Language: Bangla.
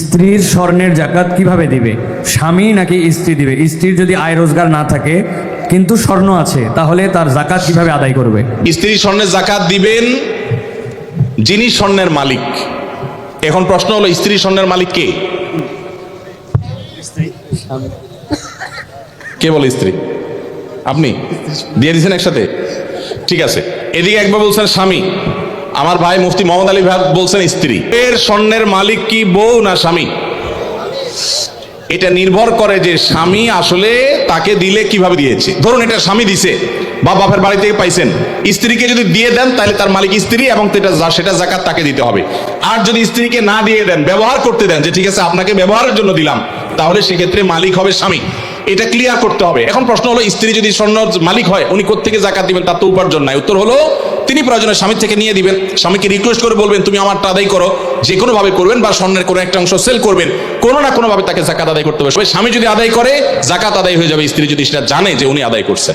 স্ত্রীর স্বর্ণের জাকাত কীভাবে দিবে? স্বামী নাকি স্ত্রী দিবে? স্ত্রীর যদি আয় রোজগার না থাকে কিন্তু স্বর্ণ আছে তাহলে তার জাকাত কীভাবে আদায় করবে? স্ত্রী স্বর্ণের জাকাত দিবেন যিনি স্বর্ণের মালিক। এখন প্রশ্ন হলো স্ত্রী স্বর্ণের মালিক কে? কে বলে স্ত্রী? আপনি? দিয়ে দিয়েছেন একসাথে? ঠিক আছে। এদিকে একবার বলছেন স্বামী। আমার ভাই মুফতি মোহাম্মদ আলী ভাই বলছেন স্ত্রী। এর স্বর্ণের মালিক কি বউ না স্বামী? এটা নির্ভর করে যে স্বামী আসলে তাকে দিলে কীভাবে দিয়েছে। ধরুন এটা স্বামী দিছে বা বাপের বাড়ি থেকে পাইছেন। স্ত্রীকে যদি দিয়ে দেন, তাহলে তার মালিক স্ত্রী এবং সেটা জাকাত তাকে দিতে হবে। আর যদি স্ত্রীকে না দিয়ে দেন, ব্যবহার করতে দেন, যে ঠিক আছে, আপনাকে ব্যবহারের জন্য দিলাম, তাহলে সেক্ষেত্রে মালিক হবে স্বামী। এটা ক্লিয়ার করতে হবে। এখন প্রশ্ন হলো, স্ত্রী যদি স্বর্ণ মালিক হয়, উনি কোথেকে জাকাত দিবেন? তার তো উপার্জন নাই। উত্তর হলো তিনি প্রয়োজনে স্বামীর থেকে নিয়ে দিবেন। স্বামীকে রিকোয়েস্ট করে বলবেন, তুমি আমারটা আদায় করো। যে কোনো ভাবে করবেন বা স্বর্ণের কোনো একটা অংশ সেল করবেন, কোনো না কোনো ভাবে তাকে জাকাত আদায় করতে হবে। স্বামী যদি আদায় করে, জাকাত আদায় হয়ে যাবে। স্ত্রী যদি সেটা জানে যে উনি আদায় করছেন।